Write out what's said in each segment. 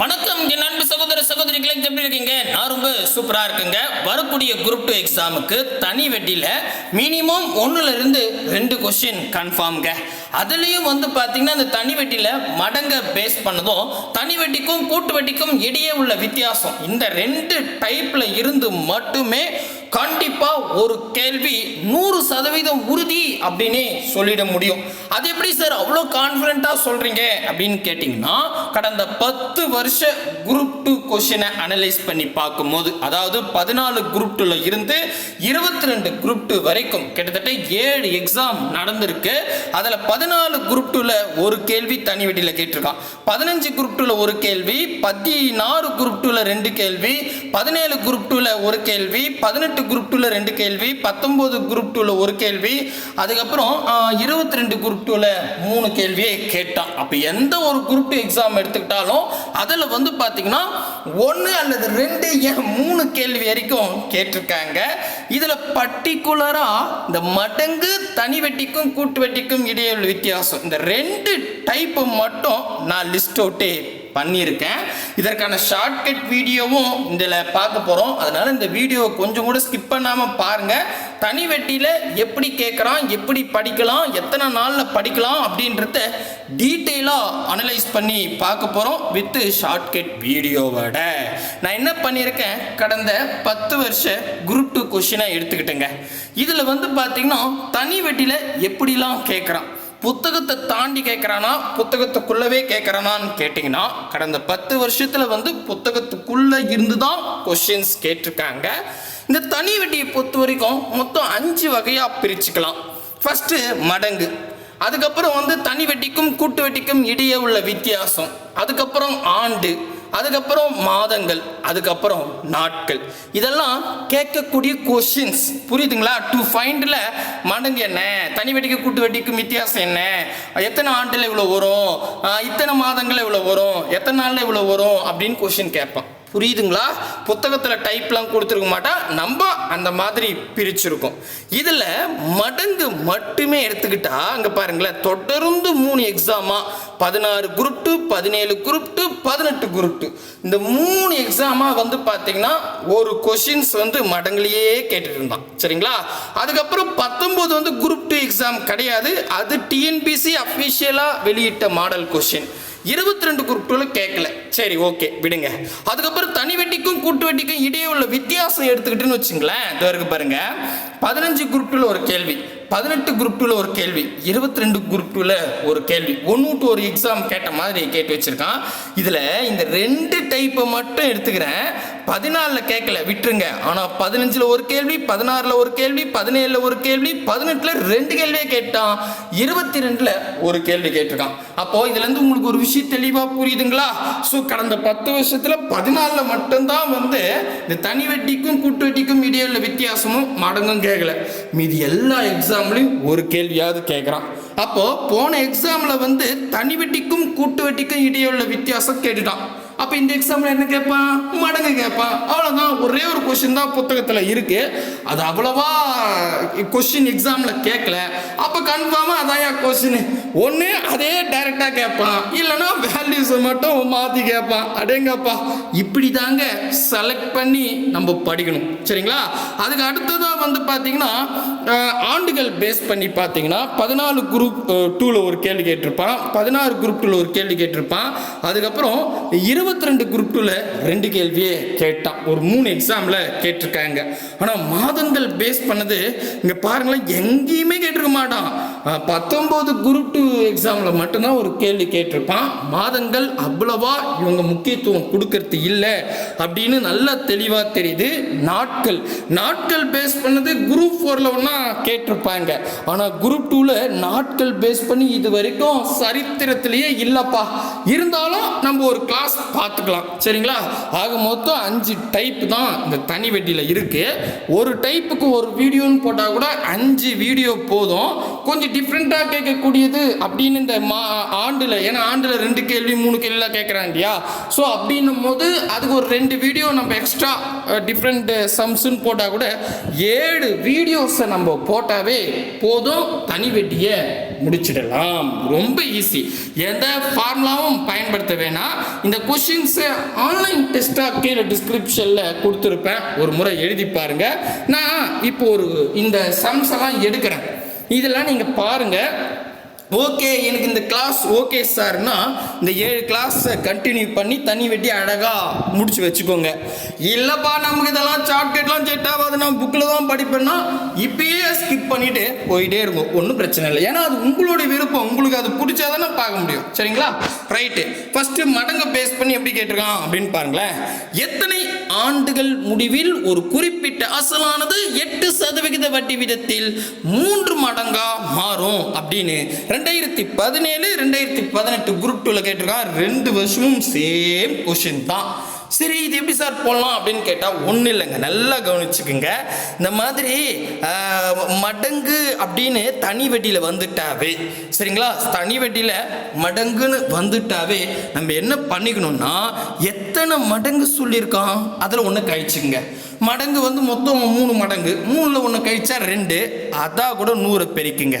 வணக்கம் என் அன்பு சகோதர சகோதரிகளை எப்படி இருக்கீங்க? நான் ரொம்ப சூப்பராக இருக்குங்க. வரக்கூடிய குரூப் டூ எக்ஸாமுக்கு தனி வெட்டியில் மினிமம் ஒன்றுலேருந்து ரெண்டு கொஸ்டின் கன்ஃபார்ம்ங்க அதுலேயும் வந்து பார்த்தீங்கன்னா அந்த தனி வெட்டியில் மடங்க பேஸ் பண்ணதும் தனி வெட்டிக்கும் கூட்டு வெட்டிக்கும் இடையே உள்ள வித்தியாசம். இந்த ரெண்டு டைப்பில் இருந்து மட்டுமே கண்டிப்பாக ஒரு கேள்வி நூறு சதவீதம் உறுதி அப்படின்னே சொல்லிட முடியும். அது எப்படி சார் அவ்வளோ கான்ஃபிடண்ட்டாக சொல்கிறீங்க அப்படின்னு கேட்டிங்கன்னா கடந்த பத்து வருஷ குரூப் டூ கொஷினை அனலைஸ் பண்ணி பார்க்கும்போது அதாவது பதினாலு குரூப் டூவில் இருந்து இருபத்தி ரெண்டு குரூப் டூ வரைக்கும் கிட்டத்தட்ட ஏழு எக்ஸாம் நடந்திருக்கு. அதில் பதினாலு குரூப் டூவில் ஒரு கேள்வி தனி வெட்டியில் கேட்டிருக்கான். பதினஞ்சு குரூப் டூவில் ஒரு கேள்வி பதினாறு குரூப் டூவில் ரெண்டு கேள்வி பதினேழு குரூப் டூவில் ஒரு கேள்வி பதினெட்டு குரூப் டூவில் ரெண்டு கேள்வி பத்தொம்போது குரூப் டூவில் ஒரு கேள்வி அதுக்கப்புறம் இருபத்தி ரெண்டு குரூப் டூவில் மூணு கேள்வியை கேட்டான். அப்போ எந்த ஒரு குரூப் டூ எக்ஸாம் எடுத்துக்கிட்டாலும் அதில் வந்து பார்த்தீங்கன்னா ஒன்று அல்லது ரெண்டு ஏன் மூணு கேள்வி வரைக்கும் கேட்டிருக்காங்க. இதில் பர்டிகுலராக இந்த மடங்கு தனி வெட்டிக்கும் கூட்டு வெட்டிக்கும் இடையே உள்ள வித்தியாசம். இந்த ரெண்டு டைப்பு மட்டும் நான் லிஸ்ட் அவுட்டே பண்ணியிருக்கேன். இதற்கான ஷார்ட்கட் வீடியோவும் இதில் பார்க்க போகிறோம் அதனால் இந்த வீடியோவை கொஞ்சம் கூட ஸ்கிப் பண்ணாமல் பாருங்கள் தனி வெட்டியில் எப்படி கேட்குறான் எப்படி படிக்கலாம் எத்தனை நாளில் படிக்கலாம் அப்படின்றத டீட்டெயிலாக அனலைஸ் பண்ணி பார்க்க போகிறோம் வித்து ஷார்ட்கட் வீடியோவோட நான் என்ன பண்ணியிருக்கேன்? கடந்த பத்து வருஷ குரூப் டூ கொஷினை எடுத்துக்கிட்டேங்க. இதில் வந்து பார்த்தீங்கன்னா தனி வெட்டியில் எப்படிலாம் கேட்குறான்? புத்தகத்தை தாண்டி கேட்குறானா புத்தகத்துக்குள்ளவே கேட்குறானான்னு கேட்டிங்கன்னா கடந்த பத்து வருஷத்தில் வந்து புத்தகத்துக்குள்ளே இருந்து தான் கொஷின்ஸ் கேட்டிருக்காங்க. இந்த தனி வெட்டியை பொறுத்த வரைக்கும் மொத்தம் அஞ்சு வகையாக பிரிச்சுக்கலாம். ஃபஸ்ட்டு மடங்கு. அதுக்கப்புறம் வந்து தனி வெட்டிக்கும் கூட்டு வெட்டிக்கும் இடையே உள்ள வித்தியாசம். அதுக்கப்புறம் ஆண்டு. அதுக்கப்புறம் மாதங்கள் அதுக்கப்புறம் நாட்கள். இதெல்லாம் கேட்கக்கூடிய கொஷின்ஸ் புரியுதுங்களா? டு ஃபைண்டில் மடங்கு என்ன? தனி வெட்டிக்கு கூட்டு வெட்டிக்கும் வித்தியாசம் என்ன? எத்தனை ஆண்டில் இவ்வளோ வரும்? இத்தனை மாதங்கள் இவ்வளோ வரும்? எத்தனை நாளில் இவ்வளோ வரும்? அப்படின்னு கொஷின் கேட்பான். புரியுதுங்களா? புத்தகத்தில் டைப்லாம் கொடுத்துருக்க மாட்டா. நம்ம அந்த மாதிரி பிரிச்சிருக்கோம். இதில் மடங்கு மட்டுமே எடுத்துக்கிட்டா அங்கே பாருங்களேன் தொடர்ந்து மூணு எக்ஸாமாக பதினாறு குரூப் டூ பதினேழு குரூப் டூ பதினெட்டு குரூப் டூ. இந்த மூணு எக்ஸாமாக வந்து பார்த்தீங்கன்னா ஒரு கொஷின்ஸ் வந்து மடங்குலையே கேட்டுட்டு இருந்தான். சரிங்களா? அதுக்கப்புறம் பத்தொம்போது வந்து குரூப் டூ எக்ஸாம் கிடையாது. அது டிஎன்பிசி அஃபிஷியலாக வெளியிட்ட மாடல் கொஷின் இருபத்தி ரெண்டு குரூப் கேட்கல சரி ஓகே விடுங்க. அதுக்கப்புறம் தனி வெட்டிக்கும் கூட்டு வெட்டிக்கும் இடையே உள்ள வித்தியாசம் எடுத்துக்கிட்டுன்னு வச்சுங்களேன். இது வரைக்கும் பாருங்க. பதினஞ்சு குரூப் ஒரு கேள்வி. பதினெட்டு குரூப் ஒரு கேள்வி. இருபத்தி ரெண்டு குரூப் ஒரு கேள்வி. ஒன்று டு ஒரு எக்ஸாம் கேட்ட மாதிரி கேட்டு வச்சிருக்கான். இதில் இந்த ரெண்டு டைப்பை மட்டும் எடுத்துக்கிறேன். பதினாலில் கேட்கல விட்டுருங்க. ஆனால் பதினஞ்சில் ஒரு கேள்வி பதினாறில் ஒரு கேள்வி பதினேழில் ஒரு கேள்வி பதினெட்டில் ரெண்டு கேள்வியே கேட்டான். இருபத்தி ரெண்டில் ஒரு கேள்வி கேட்டிருக்கான். அப்போது இதுலேருந்து உங்களுக்கு ஒரு விஷயம் தெளிவாக புரியுதுங்களா? ஸோ கடந்த பத்து வருஷத்தில் பதினாலில் மட்டும்தான் வந்து இந்த தனி வெட்டிக்கும் கூட்டு வெட்டிக்கும் இடையே உள்ள வித்தியாசமும் மடங்கும் கேட்கல மீதி எல்லா எக்ஸாம்லையும் ஒரு கேள்வியாவது கேட்குறான் அப்போ போன எக்ஸாமில் வந்து தனி வெட்டிக்கும் கூட்டு வெட்டிக்கும் இடையே உள்ள வித்தியாசம் கேட்டுட்டான். அப்போ இந்த எக்ஸாமில் என்ன கேட்பான் மடங்கு கேட்பான் அவ்வளோதான் ஒரே ஒரு கொஷின் தான் புத்தகத்தில் இருக்கு. அது அவ்வளவா கொஷின் எக்ஸாமில் கேட்கல. அப்போ கன்ஃபார்மாக அதான் கொஷின் ஒன்று அதே டைரெக்டாக கேட்பான் இல்லைன்னா வேல்யூஸை மட்டும் மாற்றி கேட்பான் அடேங்கப்பா. இப்படி தாங்க செலக்ட் பண்ணி நம்ம படிக்கணும். சரிங்களா? அதுக்கு அடுத்ததாக வந்து பார்த்தீங்கன்னா ஆண்டுகள் பேஸ் பண்ணி பார்த்தீங்கன்னா பதினாலு குரூப் டூவில் ஒரு கேள்வி கேட்டிருப்பான். பதினாறு குரூப் டூவில் ஒரு கேள்வி கேட்டிருப்பான். அதுக்கப்புறம் இருபது இருபத்தி ரெண்டு குரூப் டூவில் ரெண்டு கேள்வியே கேட்டான். ஒரு மூணு எக்ஸாமில் கேட்டிருக்காங்க. ஆனால் மாதங்கள் பேஸ் பண்ணது இங்கே பாருங்களேன் எங்கேயுமே கேட்டிருக்க மாட்டான். அஹ், பத்தொம்போது குரூப் டூ எக்ஸாமில் மட்டும்தான் ஒரு கேள்வி கேட்டிருப்பான். மாதங்கள் அவ்வளவா இவங்க முக்கியத்துவம் கொடுக்கறது இல்லை அப்படின்னு நல்லா தெளிவாக தெரியுது. நாட்கள். நாட்கள் பேஸ் பண்ணது குரூப் ஃபோரில் ஒன்றா கேட்டிருப்பாங்க. ஆனால் குரூப் டூவில் நாட்கள் பேஸ் பண்ணி இது வரைக்கும் சரித்திரத்திலேயே இல்லைப்பா. இருந்தாலும் நம்ம ஒரு கிளாஸ் பார்த்துக்கலாம். சரிங்களா? ஆக மொத்தம் அஞ்சு டைப் தான் இந்த தனி வெட்டியில் இருக்குது ஒரு டைப்புக்கு ஒரு வீடியோன்னு போட்டால் கூட அஞ்சு வீடியோ போதும். கொஞ்சம் டிஃப்ரெண்ட்டாக கேட்கக்கூடியது அப்படின்னு இந்த மா ஆண்டில் ஏன்னா ஆண்டில் ரெண்டு கேள்வி மூணு கேள்விலாம் கேட்குறாங்க இல்லையா? ஸோ அப்படின்னும் போது அதுக்கு ஒரு ரெண்டு வீடியோ நம்ம எக்ஸ்ட்ரா டிஃப்ரெண்ட் சம்ஸ்ன்னு போட்டால் கூட ஏழு வீடியோஸை நம்ம போட்டாவே போதும் தனி வெட்டியை. முடிச்சிடலாம். ரொம்ப ஈஸி எந்த ஃபார்முலாவும் பயன்படுத்த வேணாம். இந்த கொஷின்ஸை ஆன்லைன் டெஸ்ட்டாக கீழே டிஸ்கிரிப்ஷனில் கொடுத்துருப்பேன். ஒரு முறை எழுதி பாருங்கள் நான் இப்போ ஒரு இந்த சம்ஸ் எல்லாம் எடுக்கிறேன். இதெல்லாம் நீங்கள் பாருங்கள் ஓகே எனக்கு இந்த கிளாஸ் ஓகே சார்னா இந்த ஏழு கிளாஸை கண்டினியூ பண்ணி தண்ணி வெட்டி அழகாக முடிச்சு வச்சுக்கோங்க. இல்லைப்பா நமக்கு இதெல்லாம் சாக்லேட்லாம் செட் ஆகாது. நான் புக்கில் தான் படிப்பேன்னா இப்பயே ஸ்கிப் பண்ணிட்டு போயிட்டே இருக்கும் ஒன்றும் பிரச்சனை இல்லை. ஏன்னா அது உங்களுடைய விருப்பம். உங்களுக்கு அது பிடிச்சாதானே பார்க்க முடியும். சரிங்களா? ரைட்டு ஃபஸ்ட்டு மடங்கை பேஸ் பண்ணி எப்படி கேட்டிருக்கான் அப்படின்னு பாருங்களேன். எத்தனை ஆண்டுகள் முடிவில் ஒரு குறிப்பிட்ட அசலானது எட்டு சதவிகித வட்டி விதத்தில் மூன்று மடங்கா மாறும் அப்படின்னு. ரெண்டாயிரத்தி பதினேழு ரெண்டாயிரத்தி பதினெட்டு குரூப் டூவில் கேட்டிருக்கான். ரெண்டு வருஷமும் சேம் கொஷின் தான். சரி இது எப்படி சார் போடலாம் அப்படின்னு கேட்டால் ஒன்றும் இல்லைங்க. நல்லா கவனிச்சுக்குங்க. இந்த மாதிரி மடங்கு அப்படின்னு தனி வெட்டியில் வந்துட்டாவே சரிங்களா? தனி வெட்டியில் மடங்குன்னு வந்துட்டாவே நம்ம என்ன பண்ணிக்கணும்னா எத்தனை மடங்கு சொல்லியிருக்கான்? அதில் ஒன்று கழிச்சுங்க மடங்கு வந்து மொத்தம் மூணு மடங்கு. மூணில் ஒன்று கழிச்சா ரெண்டு. அதான் கூட நூறு பெருக்குங்க.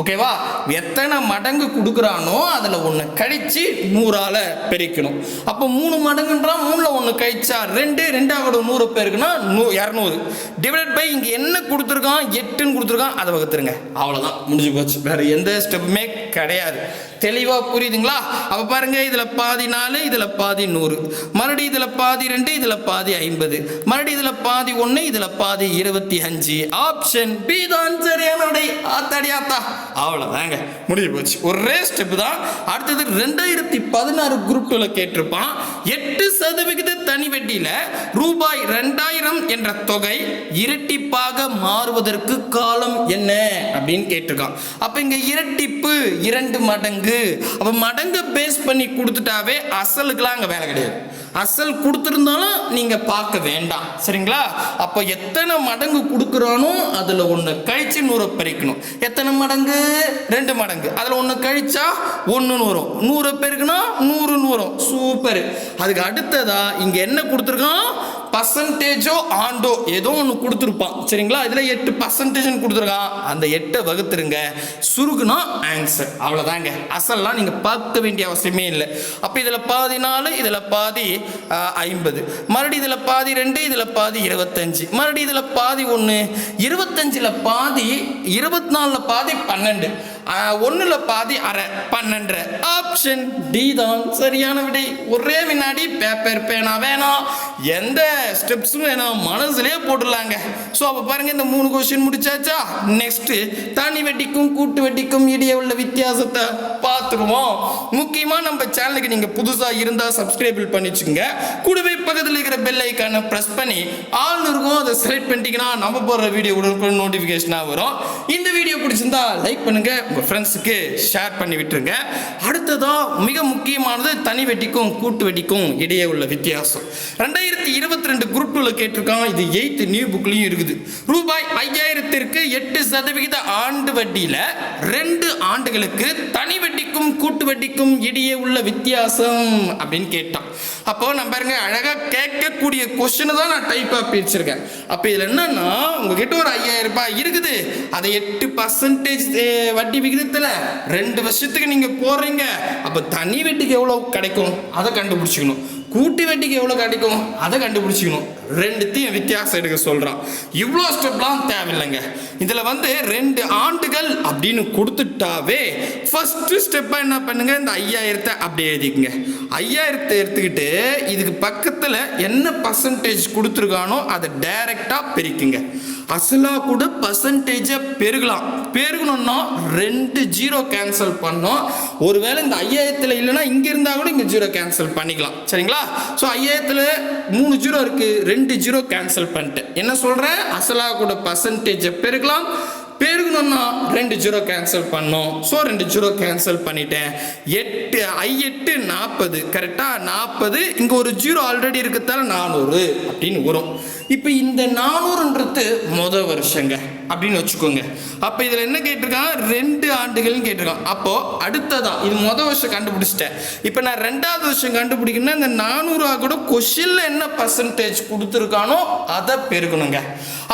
ஓகேவா? எத்தனை மடங்கு கொடுக்குறானோ அதில் ஒன்று கழித்து நூறால் பெருக்கணும். அப்போ மூணு மடங்குன்றான் மூணில் ஒன்று கழிச்சா ரெண்டு ரெண்டாவது நூறு பேருக்குன்னா நூ இரநூறு. டிவைட் பை இங்கே என்ன கொடுத்துருக்கான்? எட்டுன்னு கொடுத்துருக்கான். அதை வகுத்துருங்க. அவ்வளோதான் முடிஞ்சு போச்சு. வேறு எந்த ஸ்டெப்புமே கிடையாது. தெளிவாக புரியுதுங்களா? அப்போ பாருங்க இதில் பாதி நாலு இதில் பாதி நூறு. மறுபடியும் இதில் பாதி ரெண்டு இதில் பாதி ஐம்பது. மறுபடியும் இதில் பாதி ஒன்று இதில் பாதி இருபத்தி அஞ்சு. ஆப்ஷன் பி தான் சரியான விடை ஆத்தாடி அவ்வளோதாங்க முடிஞ்சு போச்சு. ஒரே ஸ்டெப் தான். அடுத்தது ரெண்டாயிரத்தி பதினாறு குரூப்பில் கேட்டிருப்பான். எட்டு சதவிகித தனி வெட்டியில் ரூபாய் ரெண்டாயிரம் என்ற தொகை இரட்டிப்பாக மாறுவதற்கு காலம் என்ன? அப்படின்னு கேட்டிருக்கான். அப்போ இங்கே இரட்டிப்பு இரண்டு மடங்கு அப்போ மடங்கை பேஸ் பண்ணி கொடுத்துட்டாவே அசலுக்குலாம் அங்கே வேலை கிடையாது. அசல் கொடுத்துருந்தாலும் நீங்கள் பார்க்க வேண்டாம். சரிங்களா? அப்போ எத்தனை மடங்கு கொடுக்குறானோ அதில் ஒன்று கழிச்சு நூறை பறிக்கணும் எத்தனை மடங்கு? ரெண்டு மடங்கு. அதில் ஒன்று கழிச்சா ஒன்றுன்னு வரும் நூறு பெருக்குனா நூறுன்னு வரும் சூப்பர். அதுக்கு அடுத்ததா இங்கே என்ன கொடுத்துருக்கான்? பர்சன்டேஜோ ஆண்டோ ஏதோ ஒன்று கொடுத்துருப்பான். சரிங்களா? இதில் எட்டு பர்சன்டேஜ்னு கொடுத்துருக்கான் அந்த எட்டை வகுத்துருங்க. சுருக்குனா ஆன்சர் அவ்வளோதாங்க அசல்லாம் நீங்கள் பார்க்க வேண்டிய அவசியமே இல்லை. அப்போ இதில் பாதி நாலு இதில் பாதி ஐம்பது. மறுபடியும் இதில் பாதி ரெண்டு இதில் பாதி இருபத்தஞ்சு. மறுபடியும் இதில் பாதி ஒன்று இருபத்தஞ்சில் பாதி இருபத்தி நாலில் பாதி பன்னெண்டு. ஒன்றில் பாதி அரை பன்னெண்டரை. ஆப்ஷன் டி தான். சரியான விடை. ஒரே வினாடி பேப்பர் பேனா வேணாம். எந்த ஸ்டெப்ஸும் வேணாம் மனசுலேயே போட்டுடலாங்க. ஸோ அப்போ பாருங்கள் இந்த மூணு கொஸ்டின் முடிச்சாச்சா? நெக்ஸ்ட்டு தனி வெட்டிக்கும் கூட்டு வெட்டிக்கும் இடையே உள்ள வித்தியாசத்தை பார்த்துக்குவோம். முக்கியமாக நம்ம சேனலுக்கு நீங்கள் புதுசாக இருந்தால் சப்ஸ்கிரைபிள் பண்ணிச்சுங்க. கூடவே பக்கத்தில் இருக்கிற பெல் ஐக்கானை ப்ரெஸ் பண்ணி ஆள் இருக்கும் அதை செலக்ட் பண்ணிட்டீங்கன்னா நம்ம போடுற வீடியோ உடனுக்குடன் நோட்டிஃபிகேஷனாக வரும். இந்த வீடியோ பிடிச்சிருந்தா லைக் பண்ணுங்கள் உங்கள் ஃப்ரெண்ட்ஸுக்கு ஷேர் பண்ணி விட்டுருங்க. அடுத்ததா மிக முக்கியமானது தனி வெட்டிக்கும் கூட்டு வெட்டிக்கும் இடையே உள்ள வித்தியாசம். ரெண்டாயிரத்தி இருபத்தி ரெண்டு குரூப் டூவில் கேட்டிருக்கான் இது எயித்து நியூ புக்லையும் இருக்குது. ரூபாய் ஐயாயிரத்திற்கு எட்டு சதவிகித ஆண்டு வட்டியில் ரெண்டு ஆண்டுகளுக்கு தனி வட்டிக்கும் கூட்டு வட்டிக்கும் இடையே உள்ள வித்தியாசம் அப்படின்னு கேட்டான். அப்போ நம்ம பாருங்க அழகாக கேட்கக்கூடிய கொஸ்டினை தான் நான் டைப்பாக பிரிச்சிருக்கேன். அப்போ இதில் என்னன்னா உங்ககிட்ட ஒரு ஐயாயிரம் ரூபாய் இருக்குது. அதை எட்டு பர்சன்டேஜ் வட்டி விகிதத்தில் ரெண்டு வருஷத்துக்கு நீங்கள் போடுறீங்க. அப்போ தனி வட்டிக்கு எவ்வளோ கிடைக்கும்? அதை கண்டுபிடிச்சிக்கணும். கூட்டி வட்டிக்கு எவ்வளோ கிடைக்கும் அதை கண்டுபிடிச்சிக்கணும். ரெண்டுத்தையும் வித்தியாசம் எடுக்க சொல்கிறான் இவ்வளோ ஸ்டெப்லாம் தேவையில்லைங்க. இதில் வந்து ரெண்டு ஆண்டுகள் அப்படின்னு கொடுத்துட்டாவே ஃபஸ்ட்டு ஸ்டெப்பாக என்ன பண்ணுங்க? இந்த ஐயாயிரத்தை அப்படி எழுதிக்கங்க. ஐயாயிரத்தை எடுத்துக்கிட்டு இதுக்கு பக்கத்தில் என்ன பர்சன்டேஜ் கொடுத்துருக்கானோ அதை டைரெக்டாக பிரிக்குங்க. அசலாக கூட பர்சன்டேஜை பெருகலாம். பெருகணும்னா ரெண்டு ஜீரோ கேன்சல் பண்ணோம். ஒருவேளை இந்த ஐயாயிரத்தில் இல்லைன்னா இங்கே இருந்தால் கூட இங்கே ஜீரோ கேன்சல் பண்ணிக்கலாம். சரிங்களா? ஸோ ஐயாயிரத்தில் மூணு ஜீரோ இருக்குது ரெண்டு ரெண்டு ஜீரோ கேன்சல் பண்ணிட்டேன். என்ன சொல்கிறேன் அசலாக கூட பர்சன்டேஜை பெருகலாம் பெருகணும்னா ரெண்டு ஜீரோ கேன்சல் பண்ணோம். ஸோ ரெண்டு ஜீரோ கேன்சல் பண்ணிட்டேன். எட்டு ஐ எட்டு நாற்பது. கரெக்டாக நாற்பது. இங்கே ஒரு ஜீரோ ஆல்ரெடி இருக்கிறதால நானூறு அப்படின்னு வரும். இப்போ இந்த நானூறுன்றது மொதல் வருஷங்க. அப்படின்னு வச்சுக்கோங்க. அப்போ இதில் என்ன கேட்டிருக்காங்க ரெண்டு ஆண்டுகள்னு கேட்டிருக்கான். அப்போ அடுத்ததா இது மொதல் வருஷம் கண்டுபிடிச்சிட்டேன். இப்போ நான் ரெண்டாவது வருஷம் கண்டுபிடிக்கணும்னா இந்த நானூறுவா கூட கொஷினில் என்ன பர்சன்டேஜ் கொடுத்துருக்கானோ அதை பெருக்கணுங்க.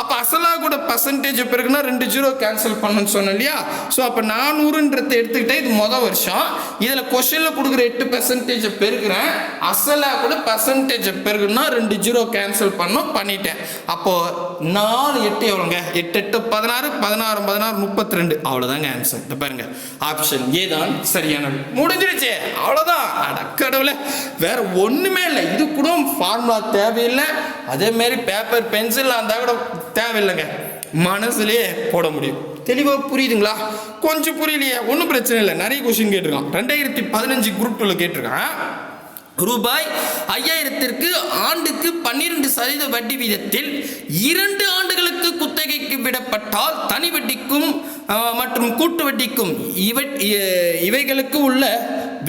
அப்போ அசலா கூட பர்சன்டேஜ் பெருக்குனா ரெண்டு ஜீரோ கேன்சல் பண்ணணும்னு சொன்னேன் இல்லையா? ஸோ அப்போ நானூறுன்றதை எடுத்துக்கிட்டேன் இது மொதல் வருஷம். இதில் கொஷனில் கொடுக்குற எட்டு பெர்சன்டேஜை பெருக்கிறேன். அசலா கூட பர்சன்டேஜை பெருக்குன்னா ரெண்டு ஜீரோ கேன்சல் பண்ணோம் பண்ணிட்டேன். அப்போது நாலு எட்டு எவ்வளோங்க? எட்டு எட்டு பதினாறு பதினாறு பதினாறு முப்பத்தி ரெண்டு அவ்வளோதாங்க ஆன்சர் இந்த பாருங்க. ஆப்ஷன் ஏ தான் சரியானது. முடிஞ்சிருச்சு. அவ்வளோதான். அடக்கடவுல வேற ஒன்றுமே இல்லை. இது கூட ஃபார்முலா தேவையில்லை. அதே மாதிரி பேப்பர் பென்சில் இருந்தால் கூட தேவையில்லைங்க. மனசுலேயே போட முடியும். தெளிவாக புரியுதுங்களா? கொஞ்சம் புரியலையே ஒன்றும் பிரச்சனை இல்லை. நிறைய கொஸ்டின் கேட்டிருக்கான். ரெண்டாயிரத்தி பதினஞ்சு குரூப் டூவில் கேட்டிருக்கான். ரூபாய் ஐயாயிரத்திற்கு ஆண்டுக்கு பன்னிரண்டு சதவீத வட்டி வீதத்தில் இரண்டு ஆண்டுகளுக்கு குத்தகைக்கு விடப்பட்டால் தனி வட்டிக்கும் மற்றும் கூட்டு வட்டிக்கும் இவை இவைகளுக்கு உள்ள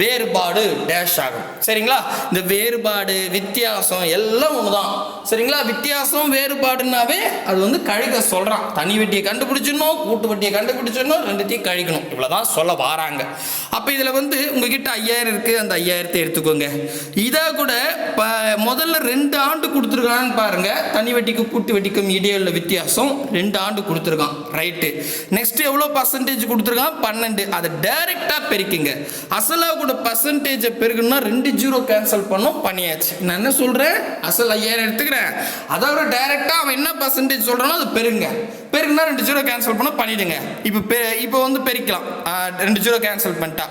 வேறுபாடு டேஷ் ஆகும். சரிங்களா? இந்த வேறுபாடு வித்தியாசம் எல்லாம் ஒன்று தான் சரிங்களா? வித்தியாசம் வேறுபாடுனாவே அது வந்து கழிக்க சொல்கிறான் தனி வட்டியை கண்டுபிடிச்சிடணும் கூட்டு வட்டியை கண்டுபிடிச்சிடணும் ரெண்டுத்தையும் கழிக்கணும். இவ்வளோதான் சொல்ல வாராங்க. அப்போ இதில் வந்து உங்ககிட்ட ஐயாயிரம் இருக்குது அந்த ஐயாயிரத்தை எடுத்துக்கோங்க. இதை கூட முதல்ல ரெண்டு ஆண்டு கொடுத்துருக்கான்னு பாருங்க. தனி வட்டிக்கும் கூட்டு வட்டிக்கும் இடையே உள்ள வித்தியாசம். ரெண்டு ஆண்டு கொடுத்துருக்கான். ரைட்டு நெக்ஸ்ட் எவ்வளோ பர்சன்டேஜ் கொடுத்துருக்கான்? பன்னெண்டு. அதை டைரெக்டாக பெருக்கிங்க. அசலாக கூட பர்சன்டேஜை பெருக்கணும்னா ரெண்டு ஜீரோ கேன்சல் பண்ணோம் பண்ணியாச்சு. நான் என்ன சொல்கிறேன் அசல் ஐயாயிரம் எடுத்துக்கிறேன். அதாவது டைரெக்டாக அவன் என்ன பர்சன்டேஜ் சொல்கிறானோ அதை பெருங்க. பெருக்குனா ரெண்டு ஜீரோ கேன்சல் பண்ணால் பண்ணிடுங்க. இப்போ பெ இப்போ வந்து பெருக்கலாம். ரெண்டு ஜீரோ கேன்சல் பண்ணிட்டா.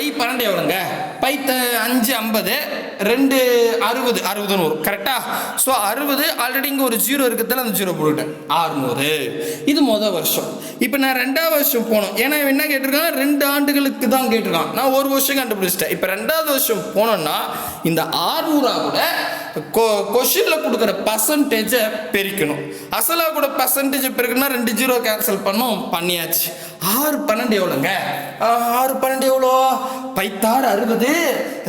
ஐ பன்னெண்டு எவ்வளோங்க? பைத்த அஞ்சு ஐம்பது. ரெண்டு அறுபது அறுபது நூறு. கரெக்டா ஸோ அறுபது ஆல்ரெடி இங்கே ஒரு ஜீரோ இருக்கிறதுல அந்த ஜீரோ போட்டுட்டேன். ஆறுநூறு. இது மொதல் வருஷம். இப்போ நான் ரெண்டாவது வருஷம் போனோம். ஏன்னா இவன் என்ன கேட்டிருக்கான்? ரெண்டு ஆண்டுகளுக்கு தான் கேட்டிருக்கான். நான் ஒரு வருஷம் கண்டுபிடிச்சிட்டேன். இப்போ ரெண்டாவது வருஷம் போனோம்னா இந்த ஆறுநூறா கூட கொஷினில் கொடுக்குற பர்சன்டேஜை பெருக்கணும். அசலாக கூட பர்சன்டேஜ் பெருக்கணும்னா ரெண்டு ஜீரோ கேன்சல் பண்ணோம் பண்ணியாச்சு. ஆறு பன்னெண்டு எவ்வளோங்க? ஆறு பன்னெண்டு எவ்வளோ? பைத்தாறு அறுபது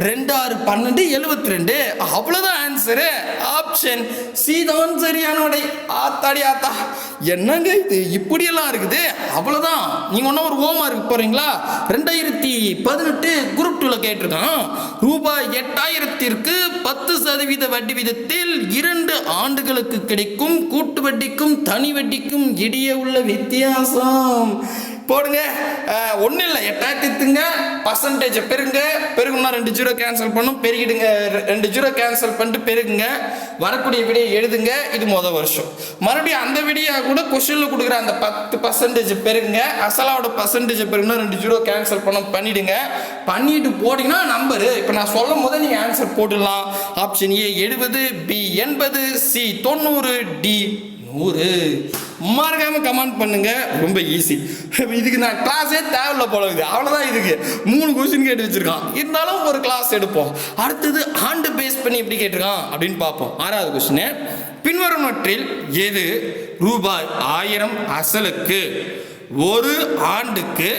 ரெண்டு ஆறு பன்னெண்டு எழுபத்தி ரெண்டு அவ்வளோதான் ஆன்சரு ஆப்ஷன் சி தான் சரியான உடை. ஆத்தாடி ஆத்தா. என்னங்க இது? இப்படியெல்லாம் இருக்குது. அவ்வளோதான். நீங்கள் ஒன்றும் ஒரு ஹோம் ஒர்க் போகிறீங்களா ரெண்டாயிரத்தி பதினெட்டு குரூப் டூவில் கேட்டிருக்கோம். ரூபாய் எட்டாயிரத்திற்கு பத்து சதவீத வட்டி விதத்தில் இரண்டு ஆண்டுகளுக்கு கிடைக்கும் கூட்டு வட்டிக்கும் தனி வட்டிக்கும் இடையே உள்ள வித்தியாசம். போடுங்க. ஒன்றும் இல்லை எட்டாயிரத்துங்க பர்சன்டேஜ் பெருங்க. பெருகுனா ரெண்டு ஜீரோ கேன்சல் பண்ணும் பெருகிடுங்க ரெண்டு ஜீரோ கேன்சல் பண்ணிட்டு பெருகுங்க. வரக்கூடிய விடையை எழுதுங்க இது மொதல் வருஷம். மறுபடியும் அந்த விடியாக கூட கொஷனில் கொடுக்குற அந்த பத்து பர்சன்டேஜ் பெருங்க அசலாவோட பர்சன்டேஜ் பெருகுனா ரெண்டு ஜீரோ கேன்சல் பண்ண பண்ணிடுங்க. பண்ணிட்டு போட்டிங்கன்னா நம்பரு இப்போ நான் சொல்லும் போதே நீங்கள் ஆன்சர் போட்டுடலாம். ஆப்ஷன் ஏ எழுபது பி எண்பது சி தொண்ணூறு டி நூறு. மறக்காம கமெண்ட் பண்ணுங்க. ரொம்ப ஈஸி இதுக்கு நான் கிளாஸே தேவையில்ல போல இருக்குது. அவ்வளோதான் இதுக்கு. மூணு கொஸ்டின் கேட்டு வச்சிருக்கான். இருந்தாலும் ஒரு கிளாஸ் எடுப்போம். அடுத்தது ஆண்டு பேஸ் பண்ணி எப்படி கேட்டிருக்கான் அப்படின்னு பார்ப்போம். ஆறாவது கொஸ்டின் பின்வருவனவற்றில் எது? ரூபாய் ஆயிரம் அசலுக்கு ஒரு ஆண்டுக்கு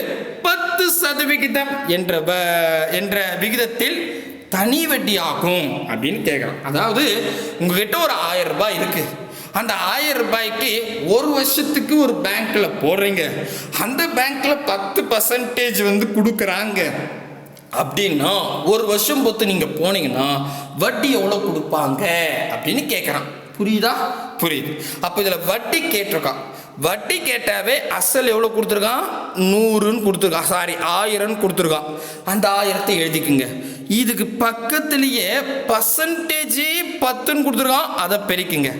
பத்து சதவிகிதம் என்ற என்ற விகிதத்தில் தனி வட்டி ஆகும் அப்படின்னு கேட்குறான். அதாவது உங்ககிட்ட ஒரு ஆயிரம் ரூபாய் இருக்குது அந்த ஆயிரம் ரூபாய்க்கு ஒரு வருஷத்துக்கு ஒரு பேங்க்ல போடுறீங்க. அந்த பேங்க்ல பத்து பர்சன்டேஜ் வந்து கொடுக்குறாங்க. அப்படின்னா ஒரு வருஷம் பொறுத்து நீங்க போனீங்கன்னா வட்டி எவ்வளோ கொடுப்பாங்க அப்படின்னு கேட்குறான் புரியுதா? புரியுது. அப்போ இதில் வட்டி கேட்டிருக்கான். வட்டி கேட்டாவே அசல் எவ்வளோ கொடுத்துருக்கான்? நூறுன்னு கொடுத்துருக்கான். சாரி ஆயிரம்னு கொடுத்துருக்கான். அந்த ஆயிரத்தை எழுதிக்குங்க. இதுக்கு பக்கத்துலேயே பர்சன்டேஜே பத்துன்னு கொடுத்துருக்கான். அதை பெருக்குங்க.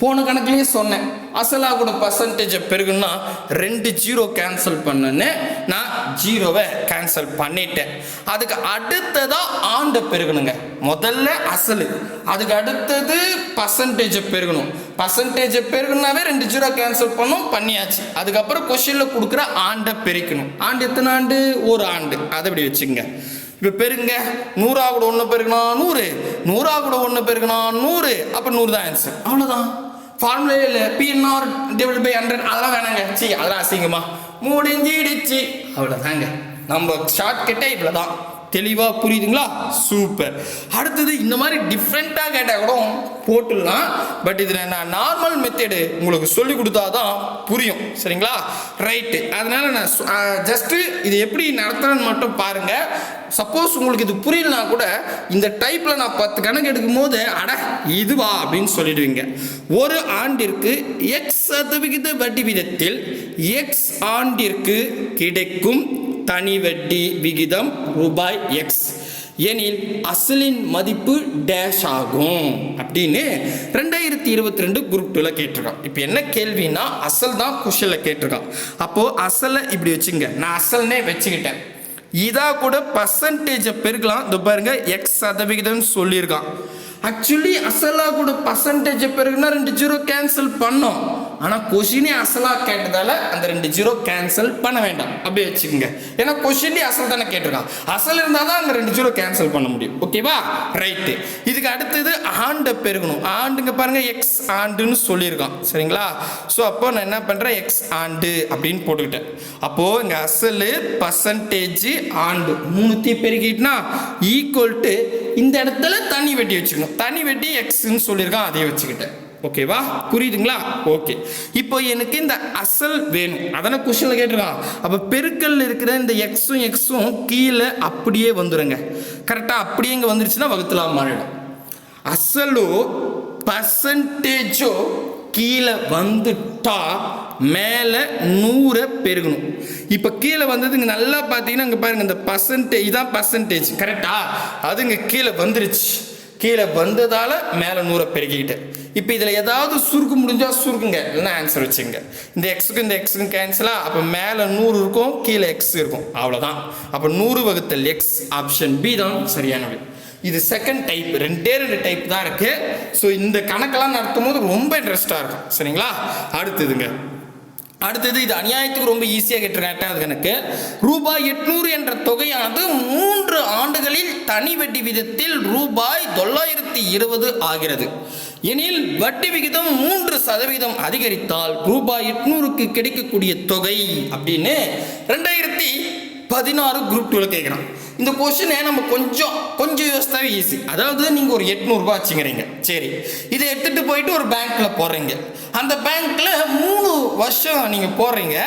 போன கணக்குலேயே சொன்னேன். அசலாக கூட பர்சன்டேஜை பெருகுன்னா ரெண்டு ஜீரோ கேன்சல் பண்ணேன்னு நான் ஜீரோவை கேன்சல் பண்ணிட்டேன். அதுக்கு அடுத்ததாக ஆண்டை பெருகணுங்க. முதல்ல அசலு. அதுக்கு அடுத்தது பர்சன்டேஜை பெருகணும். பர்சன்டேஜை பெருகுனாவே ரெண்டு ஜீரோ கேன்சல் பண்ணோம் பண்ணியாச்சு. அதுக்கப்புறம் கொஷினில் கொடுக்குற ஆண்டை பெருக்கணும். ஆண்டு எத்தனை ஆண்டு? ஒரு ஆண்டு. அதை இப்படி வச்சுக்கோங்க. இப்போ பெருங்க. நூறாக கூட ஒன்று பெருக்கணும் நூறு. நூறாக கூட ஒன்று பெருக்கணும் நூறு. அப்போ நூறு தான் ஆன்சர் அவ்வளோதான் ஃபார்முலே இல்லை பிஎன்ஆர் டிவைட் பை ஹண்ட்ரட் அதெல்லாம் வேணாங்க. சி அதெல்லாம் அசிங்கமா. முடிஞ்சிடுச்சு. அவ்வளோதாங்க நம்ம ஷார்ட் கிட்டே இவ்வளோதான் தெளிவாக புரியுதுங்களா? சூப்பர். அடுத்தது இந்த மாதிரி டிஃப்ரெண்ட்டாக கேட்டால் கூட போட்டுடலாம். பட் இதில் நான் நார்மல் மெத்தடு உங்களுக்கு சொல்லி கொடுத்தாதான் புரியும். சரிங்களா? ரைட்டு அதனால் நான் ஜஸ்ட்டு இது எப்படி நடத்துறேன்னு மட்டும் பாருங்கள் சப்போஸ் உங்களுக்கு இது புரியலனா கூட இந்த டைப்பில் நான் பத்து கணக்கு எடுக்கும் போது அட இதுவா அப்படின்னு சொல்லிடுவீங்க. ஒரு ஆண்டிற்கு எக்ஸ் சதவிகித வட்டி விதத்தில் எக்ஸ் ஆண்டிற்கு கிடைக்கும் தனி வட்டி விகிதம் ரூபாய் எக்ஸ் எனில் அசலின் மதிப்பு டேஷ் ஆகும் அப்படின்னு ரெண்டாயிரத்தி இருபத்தி ரெண்டு குரூப் டூவில் கேட்டிருக்கான். இப்போ என்ன கேள்வின்னா அசல் தான் கொஷனில் கேட்டிருக்கான். அப்போது அசலை இப்படி வச்சுங்க. நான் அசல்னே வச்சுக்கிட்டேன். இதாக கூட பர்சன்டேஜை பெருக்கலாம். இந்த பாருங்க எக்ஸ் சதவிகிதம் சொல்லியிருக்கான். ஆக்சுவலி அசலாக கூட பர்சன்டேஜை பெருகுனா ரெண்டு ஜீரோ கேன்சல் பண்ணோம். ஆனால் கொஷினே அசலாக கேட்டதால அந்த ரெண்டு ஜீரோ கேன்சல் பண்ண வேண்டாம். அப்படியே வச்சுக்கோங்க. ஏன்னா கொஷின்லேயே அசல் தானே கேட்டிருக்கான். அசல் இருந்தால் தான் அந்த ரெண்டு ஜீரோ கேன்சல் பண்ண முடியும். ஓகேவா ரைட்டு இதுக்கு அடுத்தது ஆண்டை பெருகணும். ஆண்டுங்க பாருங்க எக்ஸ் ஆண்டுன்னு சொல்லியிருக்கான். சரிங்களா? ஸோ அப்போ நான் என்ன பண்ணுறேன் எக்ஸ் ஆண்டு அப்படின்னு போட்டுக்கிட்டேன். அப்போது இங்கே அசல் பர்சன்டேஜ் ஆண்டு மூணுத்தையும் பெருகிட்டுனா ஈக்குவல் டு இந்த இடத்துல தனி வெட்டி வச்சுக்கணும். தனி வெட்டி எக்ஸ்ன்னு சொல்லியிருக்கான் அதையே வச்சுக்கிட்டேன். ஓகேவா புரியுதுங்களா? ஓகே இப்போ எனக்கு இந்த அசல் வேணும். அதான கொஸ்டினில் கேட்டிருக்கான் அப்போ பெருக்கல்ல இருக்கிற இந்த எக்ஸும் எக்ஸும் கீழே அப்படியே வந்துடுங்க கரெக்டாக அப்படியே இங்கே வந்துருச்சுன்னா வகுத்தலாம் மாறிடும். அசலோ பர்சன்டேஜோ கீழே வந்துட்டா மேலே நூறை பெருகணும். இப்போ கீழே வந்தது இங்கே நல்லா பார்த்தீங்கன்னா இங்கே பாருங்க இந்த பர்சன்டேஜ் இதான் பர்சன்டேஜ் கரெக்டா அது இங்கே கீழே வந்துருச்சு. கீழே வந்ததால் மேலே நூறை பெருக்கிக்கிட்டேன் இப்போ இதில் ஏதாவது சுருக்கு முடிஞ்சால் சுருக்குங்க. இல்லைன்னா ஆன்சர் வச்சுங்க இந்த எக்ஸுக்கு இந்த எக்ஸுக்கும் கேன்சலாக அப்போ மேலே நூறு இருக்கும் கீழே எக்ஸ் இருக்கும். அவ்வளோதான் அப்போ நூறு வகுத்தல் எக்ஸ் ஆப்ஷன் பி தான் சரியானது. இது செகண்ட் டைப் ரெண்டே ரெண்டு டைப் தான் இருக்குது ஸோ இந்த கணக்கெல்லாம் நடத்தும் போது ரொம்ப இன்ட்ரெஸ்டாக இருக்கும். சரிங்களா? அடுத்ததுங்க. அடுத்தது இது அநியாயத்துக்கு ரொம்ப ஈஸியாக கேட்டிருக்கேன் எட்டாவது கணக்கு. ரூபாய் எட்நூறு என்ற தொகையானது மூன்று ஆண்டுகளில் தனி வட்டி விதத்தில் ரூபாய் தொள்ளாயிரத்தி இருபது ஆகிறது. எனில் வட்டி விகிதம் மூன்று சதவீதம் அதிகரித்தால் ரூபாய் எட்நூறுக்கு கிடைக்கக்கூடிய தொகை அப்படின்னு ரெண்டாயிரத்தி பதினாறு குரூப் டூவில் கேட்குறான். இந்த கொஷினை நம்ம கொஞ்சம் கொஞ்சம் யோசித்தாவே ஈஸி அதாவது நீங்கள் ஒரு எட்நூறுபா வச்சுக்கிறீங்க. சரி. இதை எடுத்துகிட்டு போயிட்டு ஒரு பேங்க்கில் போடுறீங்க. அந்த பேங்க்கில் மூணு வருஷம் நீங்கள் போடுறீங்க.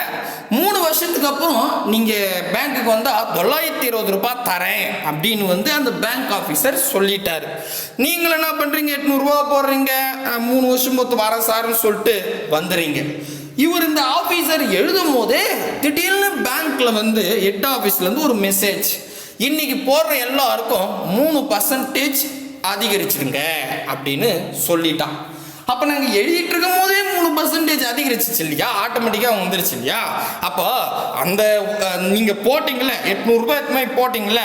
மூணு வருஷத்துக்கு அப்புறம் நீங்கள் பேங்க்குக்கு வந்தால் தொள்ளாயிரத்தி இருபது ரூபாய் தரேன் அப்படின்னு வந்து அந்த பேங்க் ஆஃபீஸர் சொல்லிட்டார். நீங்கள் என்ன பண்ணுறீங்க எட்நூறுரூவா போடுறீங்க. மூணு வருஷம் பொறுத்து வர சாருன்னு சொல்லிட்டு வந்துடுறீங்க இவர் இந்த ஆஃபீஸர் எழுதும் போதே திடீர்னு பேங்க்கில் வந்து ஹெட் ஆஃபீஸ்லேருந்து ஒரு மெசேஜ் இன்னைக்கு போடுற எல்லாருக்கும் மூணு பர்சன்டேஜ் அதிகரிச்சிருங்க அப்படின்னு சொல்லிட்டான். அப்போ நாங்கள் எழுதிட்டு இருக்கும் போதே மூணு பர்சன்டேஜ் அதிகரிச்சிச்சு இல்லையா? ஆட்டோமேட்டிக்காக வந்துருச்சு இல்லையா? அப்போ அந்த நீங்கள் போட்டிங்கள எட்நூறுபா எத்தனை போட்டிங்கள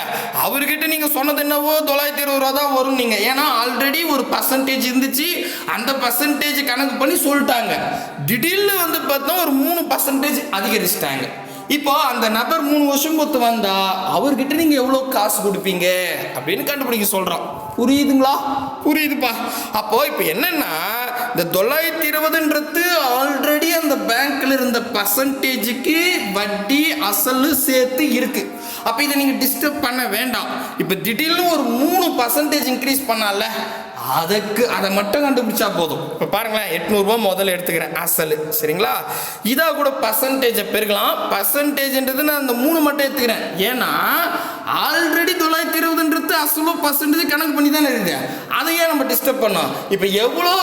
அவர்கிட்ட நீங்கள் சொன்னது என்னவோ தொள்ளாயிரத்தி இருபது ரூபா தான் வரும் நீங்கள் ஏன்னா ஆல்ரெடி ஒரு பர்சன்டேஜ் இருந்துச்சு. அந்த பர்சன்டேஜ் கணக்கு பண்ணி சொல்லிட்டாங்க. திடீர்னு வந்து பார்த்தா ஒரு மூணு பர்சன்டேஜ் அதிகரிச்சிட்டாங்க. இப்போ அந்த நபர் மூணு வருஷம் பொறுத்து வந்தா அவர்கிட்ட நீங்க எவ்வளவு காசு கொடுப்பீங்க? அப்படின்னு கண்டுபிடிக்க சொல்றோம் புரியுதுங்களா? புரியுதுப்பா. அப்போ இப்போ என்னன்னா இந்த தொள்ளாயிரத்தி இருபதுன்றது ஆல்ரெடி அந்த பேங்க்ல இருந்த பர்சன்டேஜுக்கு வட்டி அசலு சேர்த்து இருக்கு. அப்போ இதை நீங்க டிஸ்டர்ப் பண்ண வேண்டாம். இப்போ திடீர்னு ஒரு மூணு பர்சன்டேஜ் இன்க்ரீஸ் பண்ணால அதுக்கு அதை மட்டும் கண்டுபிடிச்சா போதும். இப்போ பாருங்களேன் எட்நூறுபா முதல்ல எடுத்துக்கிறேன் அசல். சரிங்களா? இதாக கூட பர்சன்டேஜை பெருக்கலாம். பர்சன்டேஜ்ன்றது நான் அந்த மூணு மட்டும் எடுத்துக்கிறேன். ஏன்னா ஆல்ரெடி தொள்ளாயிரத்தி இருபதுன்றது அசலும் பர்சன்டேஜ் கணக்கு பண்ணி தானே இருக்குது அதையே நம்ம டிஸ்டர்ப் பண்ணோம். இப்போ எவ்வளோ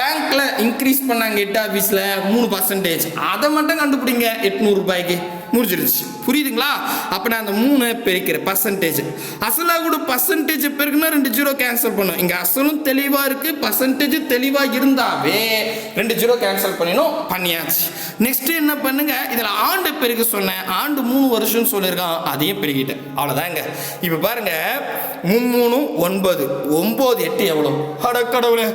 பேங்க்ல இன்க்ரீஸ் பண்ணாங்க எட்டு ஆஃபீஸில் மூணு பர்சன்டேஜ் அதை மட்டும் கண்டுபிடிங்க எட்நூறு ரூபாய்க்கு. முடிஞ்சிருச்சு. புரியுதுங்களா? அப்போ நான் அந்த மூணு பெருக்கிறேன் பர்சன்டேஜ் அசலாக கூட பர்சன்டேஜ் பெருக்குனா ரெண்டு ஜீரோ கேன்சல் பண்ணும். இங்கே அசலும் தெளிவாக இருக்குது பர்சன்டேஜ் தெளிவாக இருந்தாவே ரெண்டு ஜீரோ கேன்சல் பண்ணினோம் பண்ணியாச்சு. நெக்ஸ்ட் என்ன பண்ணுங்க? இதில் ஆண்டு பெருக்க சொன்னேன். ஆண்டு மூணு வருஷம்னு சொல்லியிருக்கான். அதையும் பெருகிட்டேன் அவ்வளோதாங்க இப்போ பாருங்க. மும்மூணு ஒன்பது. ஒம்பது எட்டு எவ்வளோ? அட கடவுளே.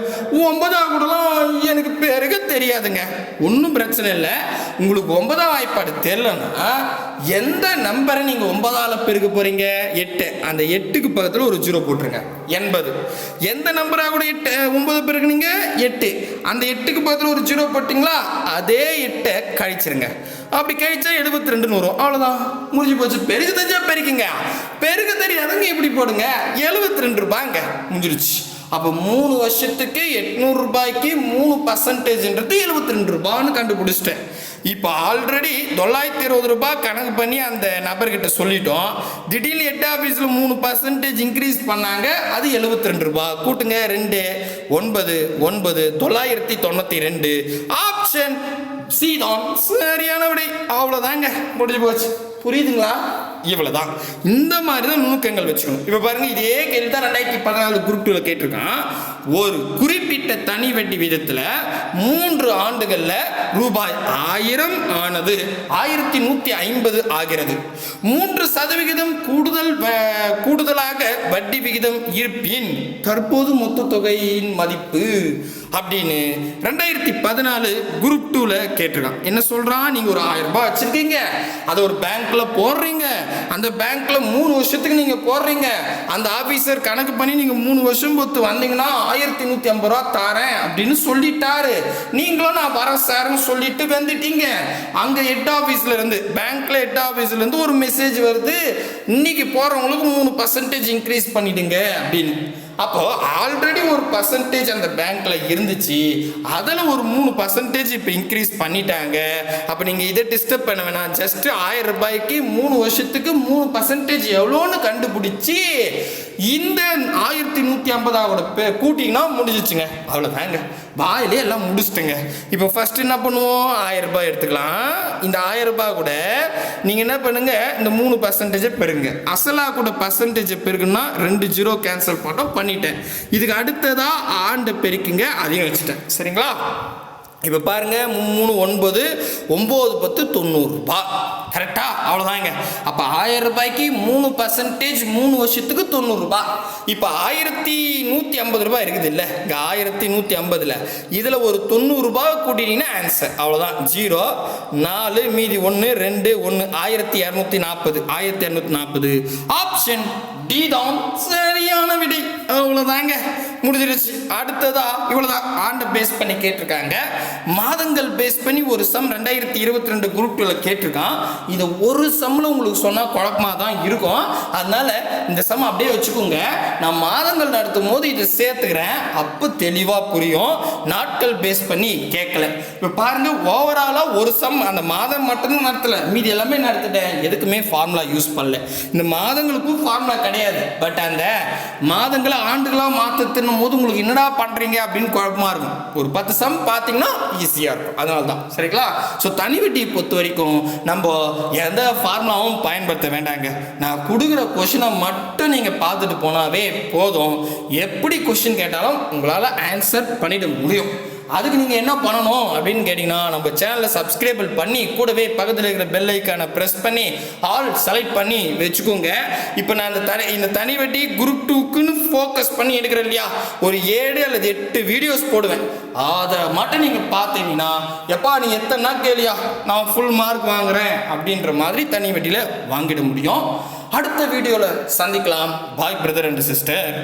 ஒன்பதாம் கூடலாம் எனக்கு பெருக தெரியாதுங்க. ஒன்றும் பிரச்சனை இல்லை. உங்களுக்கு ஒன்பதாம் வாய்ப்பாடு தெரிலன்னா எந்த நம்பரை நீங்கள் ஒன்பதால் பெருக்க போகிறீங்க எட்டு. அந்த எட்டுக்கு பக்கத்தில் ஒரு ஜீரோ போட்டுருங்க. எண்பது. எந்த நம்பரா கூட எட்டு ஒன்பது பெருக்குனீங்க? எட்டு. அந்த எட்டுக்கு பக்கத்தில் ஒரு ஜீரோ போட்டிங்களா? அதே எட்டை கழிச்சிருங்க. அப்படி கழிச்சா எழுபத்தி ரெண்டுன்னு வரும். அவ்வளோதான் முடிஞ்சு போச்சு. பெருகு தெரிஞ்சா பெருக்குங்க. பெருகு தெரியாதவங்க இப்படி போடுங்க. எழுபத்தி ரெண்டு ரூபாங்க. முடிஞ்சிருச்சு. அப்போ மூணு வருஷத்துக்கு எட்நூறு ரூபாய்க்கு மூணு பர்சன்டேஜ்ன்றது எழுபத்தி ரெண்டு ரூபான்னு கண்டுபிடிச்சிட்டேன். இப்போ ஆல்ரெடி தொள்ளாயிரத்தி இருபது ரூபாய் கணக்கு பண்ணி அந்த நபர்கிட்ட சொல்லிட்டோம். திடீர்னு எட்டு ஆஃபீஸில் மூணு பர்சன்டேஜ் இன்க்ரீஸ் பண்ணாங்க. அது எழுபத்தி ரெண்டு ரூபாய். கூட்டுங்க ரெண்டு ஒன்பது ஒன்பது தொள்ளாயிரத்தி தொண்ணூற்றி ரெண்டு. ஆப்ஷன் சி சரியான விடை. அவ்வளோதாங்க முடிஞ்சு போச்சு. புரியுதுங்களா? இவ்வளவுதான். இந்த மாதிரி தான் நுணுக்கங்கள் வச்சுக்கணும். இப்போ பாருங்க இதே கேள்வி தான் ரெண்டாயிரத்தி பதினாலு குரூப் டூவில் கேட்டிருக்கான். ஒரு குறிப்பிட்ட தனி வட்டி விதத்தில் மூன்று ஆண்டுகளில் ரூபாய் ஆயிரம் ஆனது ஆயிரத்தி நூற்றி ஐம்பது ஆகிறது. மூன்று சதவிகிதம் கூடுதல் கூடுதலாக வட்டி விகிதம் இருப்பின் தற்போது மொத்த தொகையின் மதிப்பு அப்படின்னு ரெண்டாயிரத்தி பதினாலு குரூப் டூவில் கேட்டிருக்கான். என்ன சொல்றான்? நீங்க ஒரு ஆயிரம் ரூபாய் வச்சிருக்கீங்க. அதை ஒரு பேங்க்ல போடுறீங்க. அந்த பேங்க்ல மூணு வருஷத்துக்கு நீங்க போடுறீங்க. அந்த ஆபீசர் கணக்கு பண்ணி நீங்க மூணு வருஷம் பொறுத்து வந்தீங்கன்னா ஆயிரத்தி நூத்தி ஐம்பது ரூபா தாரேன் அப்படின்னு சொல்லிட்டாரு. நீங்களும் நான் வர சார்னு சொல்லிட்டு வந்துட்டீங்க. அங்க ஹெட் ஆபீஸ்ல இருந்து பேங்க்ல ஹெட் ஆபீஸ்ல இருந்து ஒரு மெசேஜ் வருது. இன்னைக்கு போறவங்களுக்கு மூணு பர்சன்டேஜ் இன்க்ரீஸ் பண்ணிடுங்க அப்படின்னு. அப்போ ஆல்ரெடி ஒரு பர்சன்டேஜ் அந்த பேங்க்ல இருந்துச்சு. அதில் ஒரு மூணு பர்சன்டேஜ் இப்போ இன்க்ரீஸ் பண்ணிட்டாங்க. அப்போ நீங்கள் இதை டிஸ்டர்ப் பண்ண வேணாம். ஜஸ்ட் ஆயிரம் ரூபாய்க்கு மூணு வருஷத்துக்கு மூணு பர்சன்டேஜ் எவ்வளோன்னு கண்டுபிடிச்சி இந்த ஆயிரத்தி நூற்றி ஐம்பதாவோட பே கூட்டிங்கன்னா முடிஞ்சிச்சுங்க. அவ்வளோதாங்க வாயிலே எல்லாம் முடிச்சிட்டுங்க. இப்போ ஃபஸ்ட்டு என்ன பண்ணுவோம்? ஆயிரம் ரூபாய் எடுத்துக்கலாம். இந்த ஆயிரம் ரூபாய் கூட நீங்கள் என்ன பண்ணுங்க? இந்த மூணு பர்சன்டேஜை பெருங்க அசலாக கூட பர்சன்டேஜை பெருக்குன்னா ரெண்டு ஜீரோ கேன்சல் பண்ணோம் பண்ணிட்டேன். இதுக்கு அடுத்ததாக ஆண்டை பெருக்குங்க அதையும் வச்சுட்டேன். சரிங்களா? இப்போ பாருங்கள் மூணு ஒன்பது ஒம்பது பத்து தொண்ணூறுரூபா கரெக்டாக அவ்வளோதாங்க அப்போ ஆயிரம் ரூபாய்க்கு மூணு பர்சன்டேஜ் மூணு வருஷத்துக்கு தொண்ணூறுரூபா இப்போ ஆயிரத்தி நூற்றி ஐம்பது ரூபாய் இருக்குது இல்லை? இங்கே ஆயிரத்தி நூற்றி ஐம்பதில். இதில் ஒரு தொண்ணூறுரூபா கூட்டினீங்கன்னா ஆன்சர் அவ்வளோதான் ஜீரோ நாலு மீதி ஒன்று ரெண்டு ஒன்று ஆயிரத்தி இரநூத்தி நாற்பது. ஆயிரத்தி இரநூத்தி நாற்பது. ஆப்ஷன் டி தான். சரியான விடை. அவ்வளோதாங்க முடிஞ்சிருச்சு. அடுத்ததா இவ்வளோதான் ஆண்டை பேஸ் பண்ணி கேட்டிருக்காங்க. மாதங்கள் பேஸ் பண்ணி ஒரு சம் ரெண்டாயிரத்தி இருபத்தி ரெண்டு குரூப்பில் கேட்டிருக்கான். இதை ஒரு சம்மில் உங்களுக்கு சொன்னால் குழப்பமாக தான் இருக்கும். அதனால இந்த சம் அப்படியே வச்சுக்கோங்க. நான் மாதங்கள் நடத்தும் போது இதை சேர்த்துக்கிறேன். அப்போ தெளிவாக புரியும். நாட்கள் பேஸ் பண்ணி கேட்கல. இப்போ பாருங்க ஓவராலாக ஒரு சம் அந்த மாதம் மட்டும்தான் நடத்தல. மீதி எல்லாமே நடத்திட்டேன். எதுக்குமே ஃபார்முலா யூஸ் பண்ணல. இந்த மாதங்களுக்கும் ஃபார்முலா கிடையாது. பட் அந்த மாதங்களை ஆண்டுகளாக மாற்றத்தின் போது உங்களுக்கு என்னடா பண்ணுறீங்க அப்படின்னு குழப்பமா இருக்கும். ஒரு பத்து சம் பார்த்தீங்கன்னா ஈஸியாக இருக்கும். அதனால தான் சரிங்களா? ஸோ தனி வட்டியை பொறுத்த வரைக்கும் நம்ம எந்த ஃபார்முலாவும் பயன்படுத்த வேண்டாங்க. நான் கொடுக்குற கொஷினை மட்டும் நீங்கள் பார்த்துட்டு போனாவே போதும். எப்படி கொஷின் கேட்டாலும் உங்களால் ஆன்சர் பண்ணிட முடியும். அதுக்கு நீங்கள் என்ன பண்ணணும் அப்படின்னு கேட்டிங்கன்னா நம்ம சேனலை சப்ஸ்கிரைபிள் பண்ணி கூடவே பக்கத்தில் இருக்கிற பெல் ஐக்கானை ப்ரெஸ் பண்ணி ஆல் செலக்ட் பண்ணி வச்சுக்கோங்க. இப்போ நான் இந்த தனி இந்த தனி வட்டி குரூப் டூக்குன்னு ஃபோக்கஸ் பண்ணி எடுக்கிறேன் இல்லையா? ஒரு ஏழு அல்லது எட்டு வீடியோஸ் போடுவேன். அதை மட்டும் நீங்கள் பார்த்தீங்கன்னா எப்பா நீ எத்தனை நாள் கேளியா? நான் ஃபுல் மார்க் வாங்குறேன் அப்படின்ற மாதிரி தனி வட்டியில் வாங்கிட முடியும். அடுத்த வீடியோவில் சந்திக்கலாம். பாய் பிரதர் அண்ட் சிஸ்டர்